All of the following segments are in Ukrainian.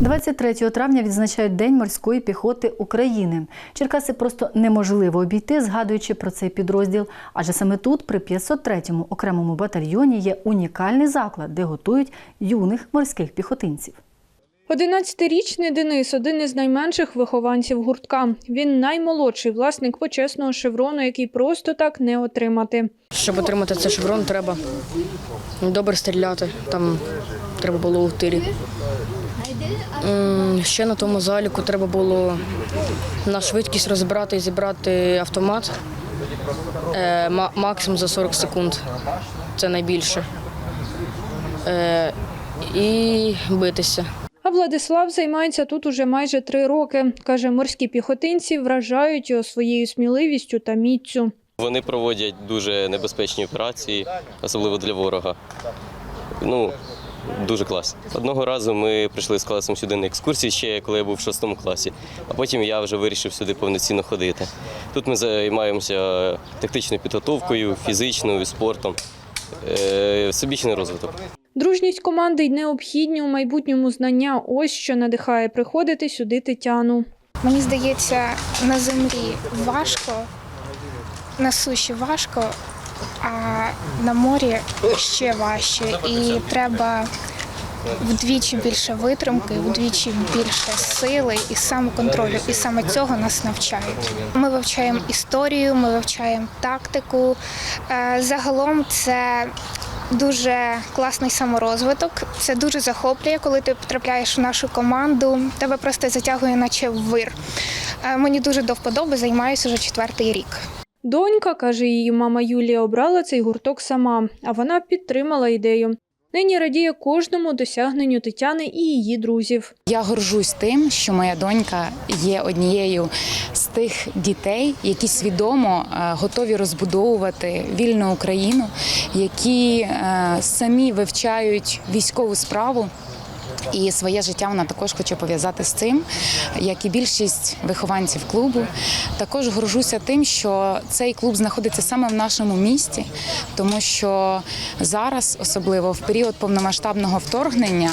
23 травня відзначають День морської піхоти України. Черкаси просто неможливо обійти, згадуючи про цей підрозділ. Адже саме тут, при 503-му окремому батальйоні, є унікальний заклад, де готують юних морських піхотинців. 11-річний Денис один із найменших вихованців гуртка. Він наймолодший власник почесного шеврону, який просто так не отримати. Щоб отримати цей шеврон, треба добре стріляти. Там треба було у тирі. Ще на тому заліку треба було на швидкість розібрати і зібрати автомат. Е, Максимум за 40 секунд. Це найбільше. Е, І битися. А Владислав займається тут уже майже три роки. Каже, морські піхотинці вражають його своєю сміливістю та міцю. Вони проводять дуже небезпечні операції, особливо для ворога. Ну, дуже класно. Одного разу ми прийшли з класом сюди на екскурсії, ще коли я був в шостому класі, а потім я вже вирішив сюди повноцінно ходити. Тут ми займаємося тактичною підготовкою, фізичною, спортом, е, всебічний розвиток. Дружність команди й необхідні у майбутньому знання. Ось що надихає приходити сюди Тетяну. Мені здається, на землі важко, на суші важко, а на морі ще важче. І треба вдвічі більше витримки, вдвічі більше сили і самоконтролю. І саме цього нас навчають. Ми вивчаємо історію, ми вивчаємо тактику. Е, Загалом це дуже класний саморозвиток. Це дуже захоплює, коли ти потрапляєш в нашу команду. Тебе просто затягує, наче в вир. Е, Мені дуже до вподоби, займаюся вже четвертий рік. Донька, каже її мама Юлія, обрала цей гурток сама, а вона підтримала ідею. Нині радіє кожному досягненню Тетяни і її друзів. Я горжусь тим, що моя донька є однією з тих дітей, які свідомо е, готові розбудовувати вільну Україну, які е, самі вивчають військову справу. І своє життя вона також хоче пов'язати з цим, як і більшість вихованців клубу. Також горжуся тим, що цей клуб знаходиться саме в нашому місті, тому що зараз, особливо в період повномасштабного вторгнення,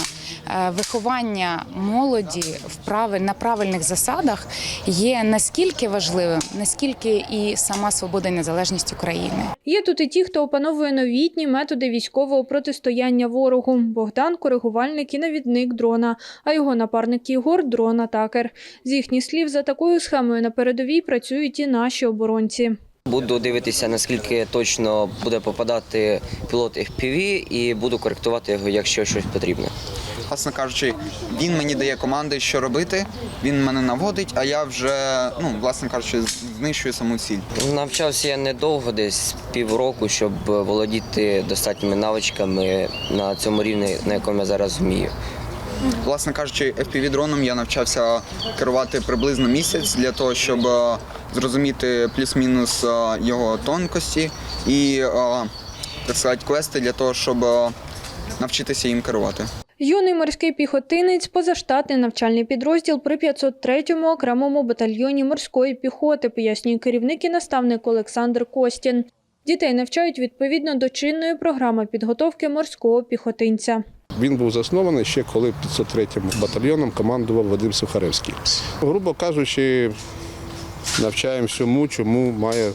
виховання молоді в правиль- на правильних засадах є наскільки важливим, наскільки і сама свобода і незалежність України. Є тут і ті, хто опановує новітні методи військового протистояння ворогу. Богдан коригувальник і навідник дрона, а його напарник Ігор дрон-атакер. З їхніх слів, за такою схемою на передовій працюють і наші оборонці. Буду дивитися, наскільки точно буде попадати пілот FPV і буду коректувати його, якщо щось потрібно. Власне кажучи, він мені дає команди, що робити. Він мене наводить, а я вже, ну власне кажучи, знищую саму ціль. Навчався я недовго, десь півроку, щоб володіти достатніми навичками на цьому рівні, на якому я зараз вмію. Власне кажучи, fpv дроном я навчався керувати приблизно місяць для того, щоб е, зрозуміти плюс-мінус е, його тонкості і е, так сказати, квести для того, щоб навчитися їм керувати. Юний морський піхотинець позаштатний навчальний підрозділ при 503-му окремому батальйоні морської піхоти, пояснює керівник і наставник Олександр Костін. Дітей навчають відповідно до чинної програми підготовки морського піхотинця. Він був заснований ще коли 503-м батальйоном командував Вадим Сухаревський. Грубо кажучи, навчаємо всьому, чому має,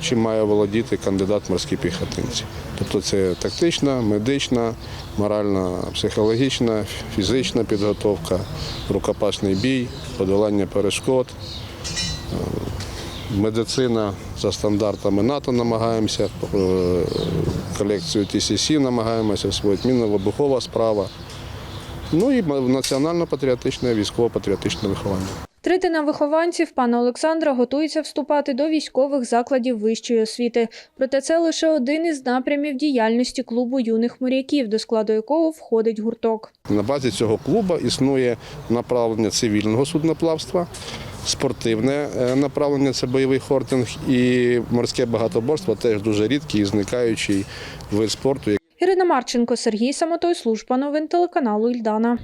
чим має володіти кандидат морські піхотинці. Тобто це тактична, медична, моральна, психологічна, фізична підготовка, рукопашний бій, подолання перешкод. Е, Медицина за стандартами НАТО намагаємося, е, колекцію TCC намагаємося освоїти, мінно-вибухова справа. Ну і національно-патріотичне, військово-патріотичне виховання. Третина вихованців пана Олександра готується вступати до військових закладів вищої освіти. Проте це лише один із напрямів діяльності клубу юних моряків, до складу якого входить гурток. На базі цього клубу існує направлення цивільного судноплавства, спортивне е, направлення це бойовий хортинг і морське багатоборство теж дуже рідкий і зникаючий вид спорту. Ірина Марченко, Сергій Самотой, служба новин телеканалу Ільдана.